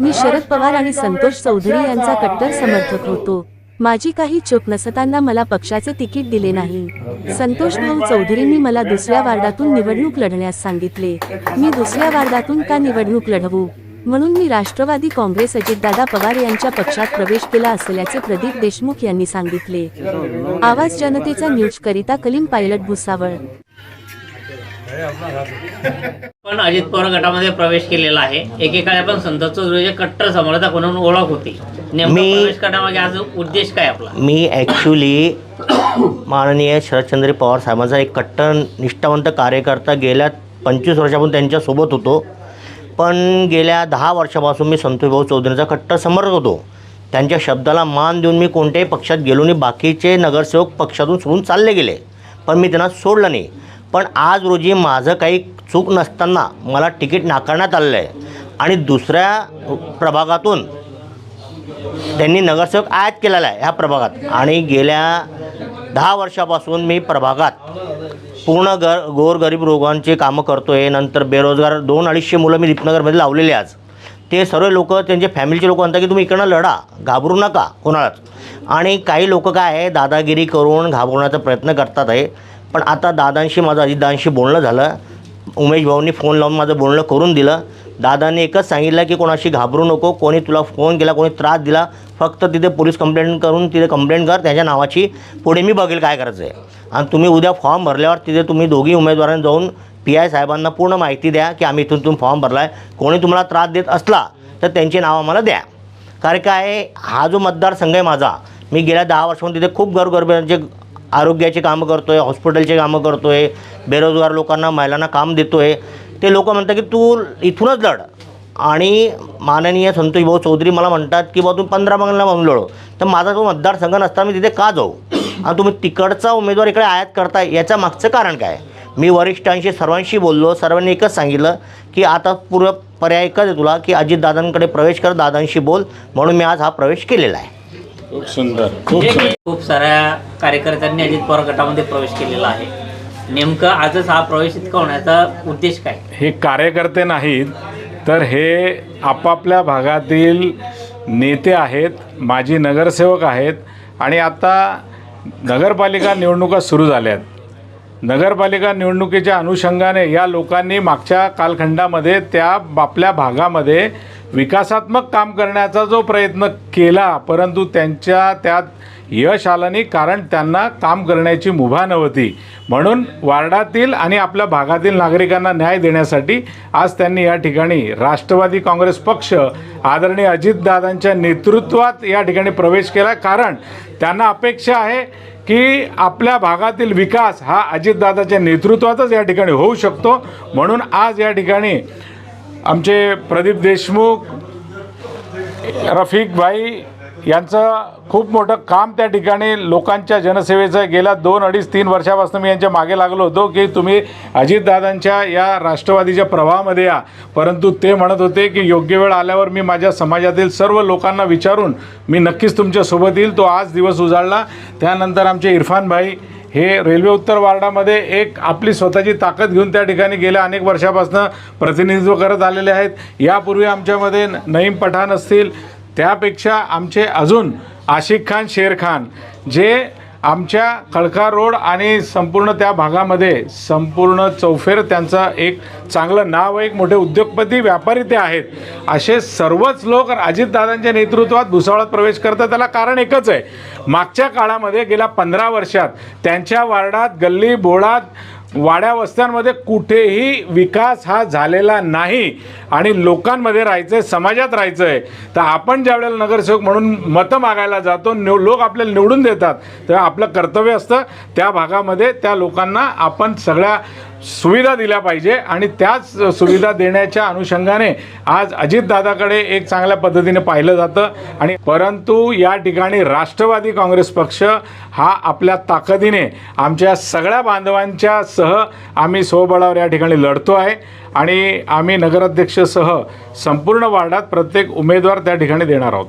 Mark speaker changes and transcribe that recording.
Speaker 1: मी शरद पवार आणि संतोष चौधरी यांचा कट्टर समर्थक होतो. माझी काही चूक नसताना मला पक्षाचे तिकीट दिले नाही. संतोष भाऊ चौधरींनी मला दुसऱ्या वार्डातून निवडणूक लढण्यास सांगितले. मी दुसऱ्या वार्डातून का निवडणूक लढवू? म्हणून मी राष्ट्रवादी काँग्रेस अजितदादा पवार यांच्या पक्षात प्रवेश केला असल्याचे प्रदीप देशमुख यांनी सांगितले. आवाज जनतेचा न्यूज करिता कलीम पायलट भुसावळ.
Speaker 2: पण अजित पवार गटामध्ये प्रवेश केलेला आहे. एकेकाळी आपण संतोष चौधरीचे कट्टर समर्थक म्हणून ओळख होती? नेमका
Speaker 3: मी-
Speaker 2: प्रवेश करण्यामागे आज उद्देश काय आपला?
Speaker 3: मी ॲक्च्युली माननीय शरदचंद्र पवार साहेबांचा एक कट्टर निष्ठावंत कार्यकर्ता गेल्या पंचवीस वर्षापासून त्यांच्यासोबत होतो. पण गेल्या दहा वर्षापासून मी संतोष भाऊ चौधरीचा कट्टर समर्थक होतो. त्यांच्या शब्दाला मान देऊन मी कोणत्याही पक्षात गेलो नाही. बाकीचे नगरसेवक पक्षातून सोडून चालले गेले. पण मी त्यांना सोडलं नाही. पण आज रोजी माझं काही चूक नसताना मला तिकीट नाकारण्यात आलेलं आहे. आणि दुसऱ्या प्रभागातून त्यांनी नगरसेवक आयात केलेला आहे ह्या प्रभागात. आणि गेल्या दहा वर्षापासून मी प्रभागात पूर्ण गर गोरगरीब रोगांची कामं करतो आहे नंतर बेरोजगार दोन अडीचशे मुलं मी दीपनगरमध्ये लावलेली आज. ते सर्व लोक त्यांचे फॅमिलीचे लोक म्हणतात की तुम्ही इकडनं लढा घाबरू नका कोणालाच. आणि काही लोक काय आहे दादागिरी करून घाबरवण्याचा प्रयत्न करतात आहे. पण आता दादांशी माझं अजितदादांशी बोलणं झालं. उमेश भाऊंनी फोन लावून माझं बोलणं करून दिलं. दादाने एकच सांगितलं की कोणाशी घाबरू नको कोणी तुला फोन केला कोणी त्रास दिला फक्त तिथे पोलीस कंप्लेंट करून तिथे कंप्लेंट कर त्याच्या नावाची पुढे मी बघेल काय करायचं आहे आणि तुम्ही उद्या फॉर्म भरल्यावर तिथे तुम्ही दोघी उमेदवारांनी जाऊन पी आय साहेबांना पूर्ण माहिती द्या की आम्ही इथून तुम्ही फॉर्म भरला आहे कोणी तुम्हाला त्रास देत असला तर त्यांची नावं आम्हाला द्या. कारण काय आहे, हा जो मतदारसंघ आहे माझा मी गेल्या दहा वर्षांपासून तिथे खूप गरगरब्यांचे म्हणजे आरोग्याची कामं करतो आहे हॉस्पिटलचे कामं करतो आहे बेरोजगार लोकांना महिलांना काम देतो आहे ते लोक म्हणतात की तू इथूनच लढ. आणि माननीय संतोष भाऊ चौधरी मला म्हणतात की बा तू पंधरा बंगला म्हणून लढो. तर माझा जो मतदारसंघ नसता मी तिथे का जाऊ? आणि तुम्ही तिकडचा उमेदवार इकडे आयात करताय याच्या मागचं कारण काय? मी वरिष्ठांशी सर्वांशी बोललो सर्वांनी एकच सांगितलं की आता पूर्व पर्याय एकच आहे तुला की अजितदादांकडे प्रवेश कर दादांशी बोल. म्हणून मी आज हा प्रवेश केलेला आहे.
Speaker 4: खूप सुंदर खूप सुंदर.
Speaker 2: खूप साऱ्या कार्यकर्त्यांनी अजित पवार गटामध्ये प्रवेश केलेला आहे. नेमकं आजच हा प्रवेश इतका होण्याचा उद्देश काय?
Speaker 4: हे कार्यकर्ते नाहीत तर हे आपापल्या भागातील नेते आहेत माजी नगरसेवक आहेत आणि आता नगरपालिका निवडणुका सुरू झाल्या आहेत नगरपालिका निवडणुकीच्या अनुषंगाने या लोकांनी मागच्या कालखंडामध्ये त्या आपल्या भागामध्ये विकासात्मक काम करण्याचा जो प्रयत्न केला परंतु त्यांच्या त्यात यश आलं नाही कारण त्यांना काम करण्याची मुभा नव्हती. म्हणून वार्डातील आणि आपल्या भागातील नागरिकांना न्याय देण्यासाठी आज त्यांनी या ठिकाणी राष्ट्रवादी काँग्रेस पक्ष आदरणीय अजितदादांच्या नेतृत्वात या ठिकाणी प्रवेश केला. कारण त्यांना अपेक्षा आहे की आपल्या भागातील विकास हा अजितदादाच्या नेतृत्वातच या ठिकाणी होऊ शकतो. म्हणून आज या ठिकाणी आमचे प्रदीप देशमुख रफिक भाई यांचं खूप मोठं काम त्या ठिकाणी लोकांच्या जनसेवेचं गेल्या दोन अडीच तीन वर्षापासून मी यांच्या मागे लागलो होतो की तुम्ही अजितदादांच्या या राष्ट्रवादीच्या प्रवाहामध्ये या. परंतु ते म्हणत होते की योग्य वेळ आल्यावर मी माझ्या समाजातील सर्व लोकांना विचारून मी नक्कीच तुमच्यासोबत येईल. तो आज दिवस उजाळला. त्यानंतर आमचे इरफान भाई हे रेल्वे उत्तर वार्डामध्ये एक आपली स्वतःची ताकद घेऊन त्या ठिकाणी गेल्या अनेक वर्षापासून प्रतिनिधित्व करत आलेले आहेत. यापूर्वी आमच्यामध्ये नईम पठाण असतील त्यापेक्षा आमचे अजून आशिक खान शेर खान जे आमच्या खडका रोड आणि संपूर्ण त्या भागामध्ये संपूर्ण चौफेर त्यांचं एक चांगलं नाव एक मोठे उद्योगपती व्यापारी ते आहेत. असे सर्वच लोक अजितदादांच्या नेतृत्वात भुसावळात प्रवेश करतात. त्याला कारण एकच आहे. मागच्या काळामध्ये गेल्या पंधरा वर्षात त्यांच्या वार्डात गल्ली बोळात वाड्या वस्त्यांमध्ये कुठेही विकास हा झालेला नाही आणि लोकांमध्ये राहायचं आहे समाजात राहायचं आहे तर आपण ज्यावेळेला नगरसेवक म्हणून मतं मागायला जातो निव लोक आपल्याला निवडून देतात तेव्हा आपलं कर्तव्य असतं त्या भागामध्ये त्या लोकांना आपण सगळ्या सुविधा दिल्या पाहिजे आणि त्याच सुविधा देण्याच्या अनुषंगाने आज अजितदादाकडे एक चांगल्या पद्धतीने पाहिलं जातं आणि परंतु या ठिकाणी राष्ट्रवादी काँग्रेस पक्ष हा आपल्या ताकदीने आमच्या सगळ्या बांधवांच्या सह आम्ही स्वबळावर या ठिकाणी लढतो आहे. आणि आम्ही नगराध्यक्षसह संपूर्ण वार्डात प्रत्येक उमेदवार त्या ठिकाणी देणार आहोत.